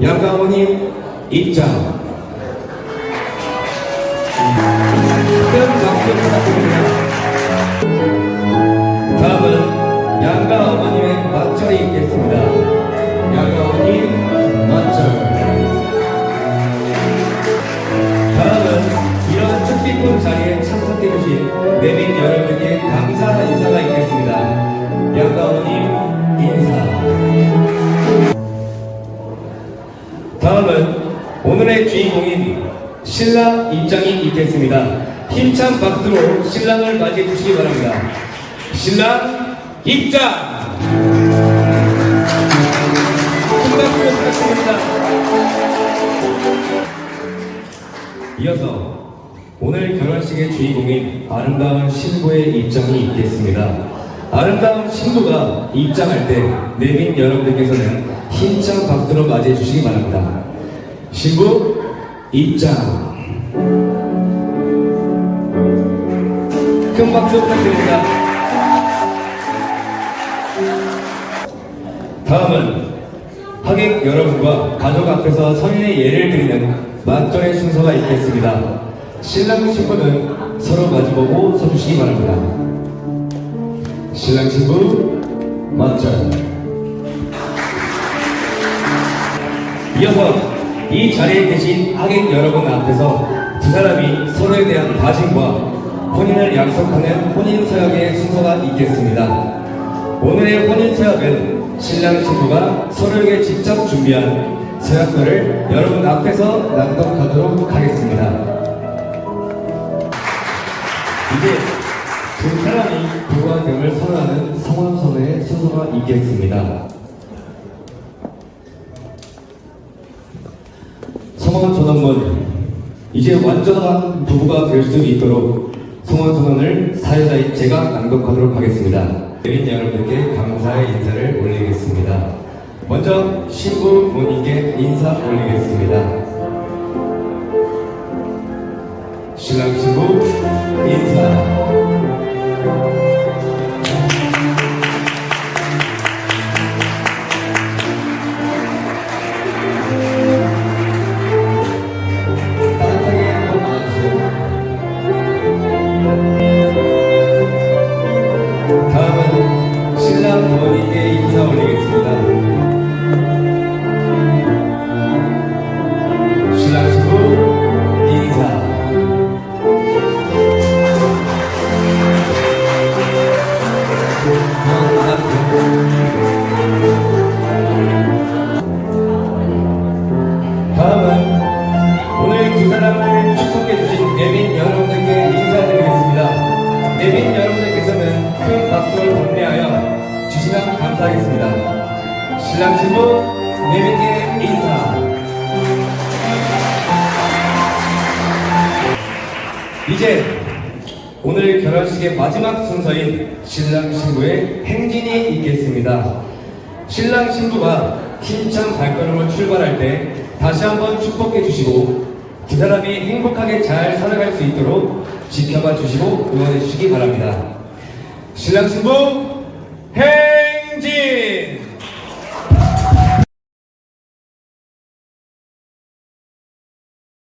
양가모님 입장. 큰 박수 부탁드립니다. 다음은 오늘의 주인공인 신랑 입장이 있겠습니다. 힘찬 박수로 신랑을 맞이해 주시기 바랍니다. 신랑 입장! 큰 박수 부탁드립니다. 이어서 오늘 결혼식의 주인공인 아름다운 신부의 입장이 있겠습니다. 아름다운 신부가 입장할 때 내빈 여러분들께서는 힘찬 박수로 맞이해 주시기 바랍니다. 신부 입장. 큰 박수 부탁드립니다. 다음은 하객 여러분과 가족 앞에서 성인의 예를 드리는 맞절의 순서가 있겠습니다. 신랑 신부는 서로 마주보고 서주시기 바랍니다. 신랑 신부 맞절. 이어서 이 자리에 계신 하객 여러분 앞에서 두 사람이 서로에 대한 다짐과 혼인을 약속하는 혼인 서약의 순서가 있겠습니다. 오늘의 혼인 서약은 신랑 신부가 서로에게 직접 준비한 서약서를 여러분 앞에서 낭독하도록 하겠습니다. 이제 두 사람이 부부가 됨을 선언하는 성원서의 순서가 있겠습니다. 성원 전원문 이제 완전한 부부가 될 수 있도록 성원 전원을 사회자인 제가 낭독하도록 하겠습니다. 내린 여러분께 감사의 인사를 올리겠습니다. 먼저 신부 부모님께 인사 올리겠습니다. 신랑 신 감사하겠습니다. 신랑 신부 내빈께 인사. 이제 오늘 결혼식의 마지막 순서인 신랑 신부의 행진이 있겠습니다. 신랑 신부가 힘찬 발걸음을 출발할 때 다시 한번 축복해 주시고 두 사람이 행복하게 잘 살아갈 수 있도록 지켜봐 주시고 응원해 주시기 바랍니다. 신랑 신부!